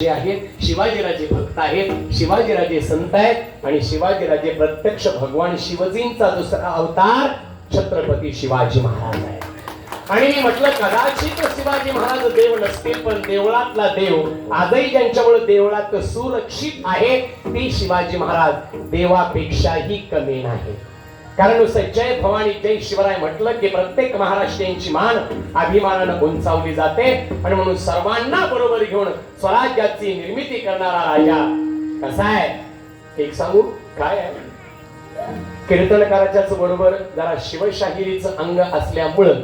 जे आहेत शिवाजीराजे भक्त आहेत शिवाजीराजे संत आहेत आणि शिवाजीराजे प्रत्यक्ष भगवान शिवजींचा दुसरा अवतार छत्रपती शिवाजी महाराज आहे आणि मी म्हटलं कदाचित शिवाजी महाराज देव नसतील पण देवळातला देव आजही ज्यांच्यामुळे देवळात सुरक्षित आहे ती शिवाजी महाराज देवापेक्षाही कमी नाही कारण नुसतं जय भवानी जय शिवराय म्हटलं की प्रत्येक महाराष्ट्रीयांची मान अभिमानानं उंचावली जाते. आणि म्हणून सर्वांना बरोबर घेऊन स्वराज्याची निर्मिती करणारा राजा कसा आहे? एक सांगू? काय आहे? कीर्तनकाराच्याच बरोबर जरा शिवशाहिरीचं अंग असल्यामुळं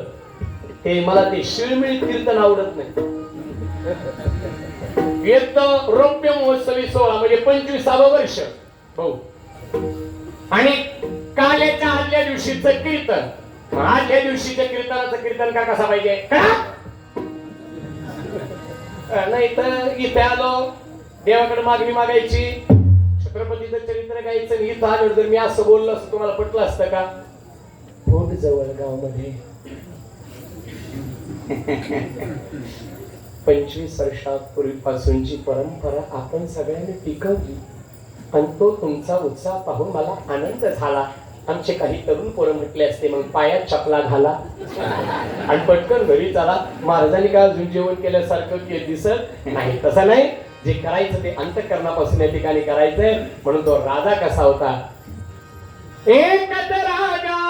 ते मला ते शिळमिळ कीर्तन आवडत नाही. येत रौप्य महोत्सवी सोहळा म्हणजे पंचवीसावं वर्ष. हो. आणि काल्याच्या आदल्या दिवशीचं कीर्तन. आदल्या दिवशीच्या कीर्तनाचं कीर्तन का कसा पाहिजे? का? नाही तर इथे आलो देवाकडे मागणी मागायची. छत्रपतीचं चरित्र गायचं इथं आलो जर मी असं बोललो असं तुम्हाला पटलं असतं का? फोट जवळ गावमध्ये? पंचवीस वर्षापूर्वीपासूनची परंपरा आपण सगळ्यांनी टिकवली. आणि तो तुमचा उत्साह पाहून मला आनंद झाला. आमचे काही तरुण पोरं म्हटले असते मग पायात चपला घाला. आणि पटकन घरी चला. महाराजांनी काय अजून जेवण केल्यासारखं के दिसत नाही. तसं नाही. जे करायचं ते अंतकरणापासून या ठिकाणी करायचंय. म्हणून तो राजा कसा होता? एक राजा.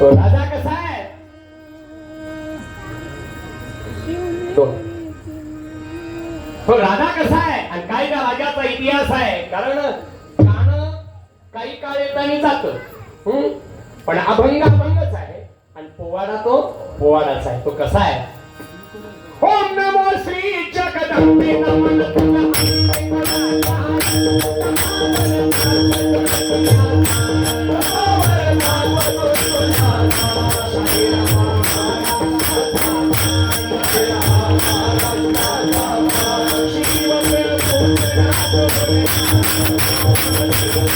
तो राजा कसा आहे? तो तो राजा कसा आहे? आणि काही त्या राजाचा इतिहास आहे. कारण गाणं काही काळ येताना जात. पण अभंग अभंगच आहे. आणि पोवाडा तो पोवाडाच आहे. तो कसा आहे? ओम नमो श्री जगदंबे नमन तुझ्या छत्रपती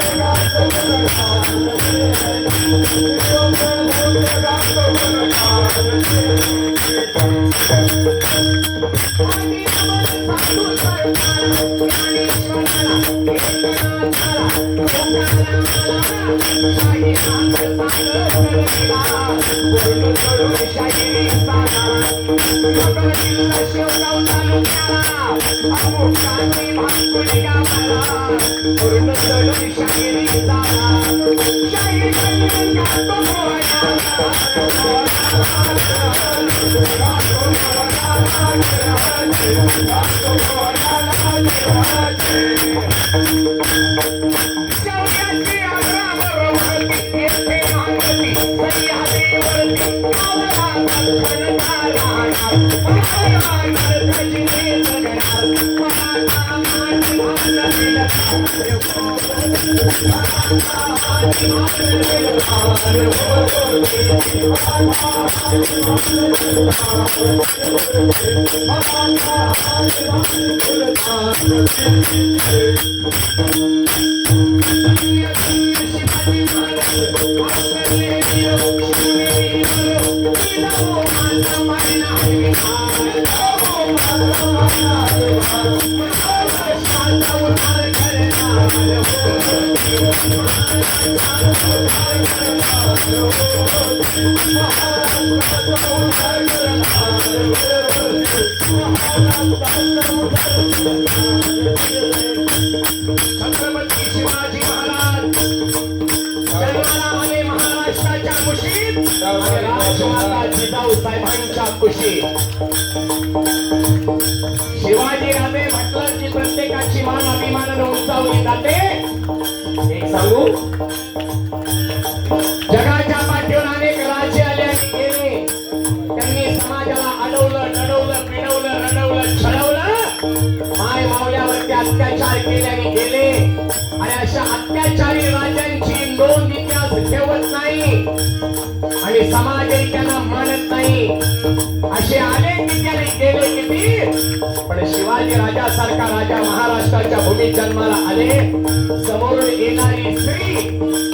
शिवाजी महाराज जन्माला आले महाराष्ट्राच्या कुशीत आणि राजमाता साहेबांच्या कुशीत शिवाजी राजे म्हटलं की प्रत्येकाची मान अभिमानानं उंचावली जाते. एक सांगू? जगाच्या पाठीवर अनेक आले आणि गेले. त्यांनी समाजाला अडवलं पिडवलं रडवलं छळवलं. माय मावल्यावरती अत्याचार केले आणि गेले. आणि अशा अत्याचारी राजांची नोंद इतिहास ठेवत ठेवत नाही. आणि समाजही त्यांना मानत नाही. शिवाजी राजासारखा राजा महाराष्ट्राच्या भूमीत जन्माला आले. समोरून येणारी स्त्री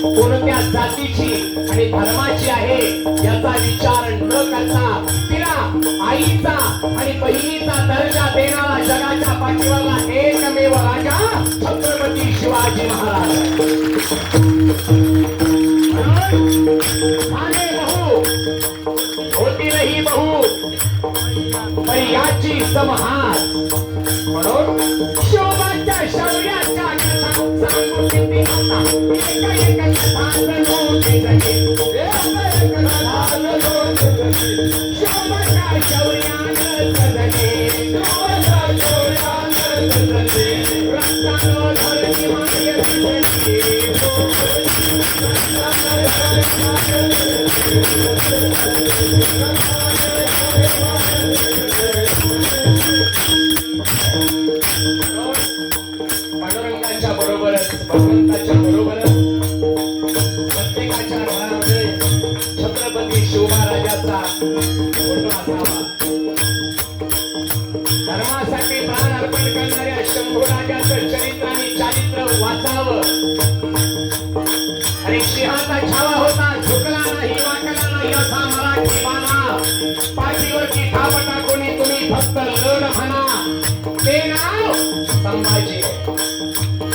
कोणत्या जातीची आणि धर्माची आहे याचा विचार न करता तिला आईचा आणि बहिणीचा दर्जा देणारा जगाच्या पाठीवरला एकमेव राजा छत्रपती शिवाजी महाराज. म्हणून साने बहू होतीलही याची समहार. सांगू किती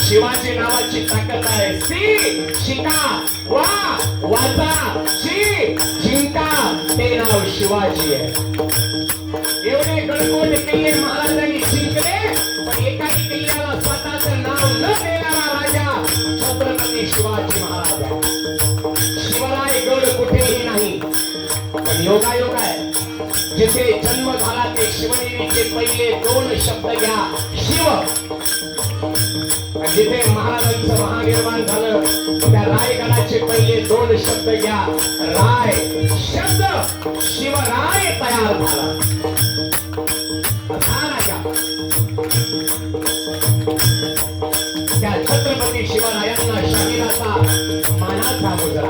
शिवाजी नावाची ताकद आहे. सी शिका वा वाचा. जी जिंका. ते नाव शिवाजी आहे. एवढे गडकोट किल्ले महाराजांनी जिंकले पण एकाही किल्ल्याला स्वतःच नाव न देणारा राजा छत्रपती शिवाजी महाराज आहे. शिवराय गड कुठेही नाही. पण योगायोग आहे. जिथे जन्म झाला ते शिवनेरीचे पहिले दोन शब्द घ्या. शिव. जिथे महाराजांचं महानिर्माण झालं त्या रायगडाचे पहिले दोन शब्द घ्या. राय शब्द शिवराय तयार झाला. त्या छत्रपती शिवरायांना शरीराचा मानाचा मुजरा.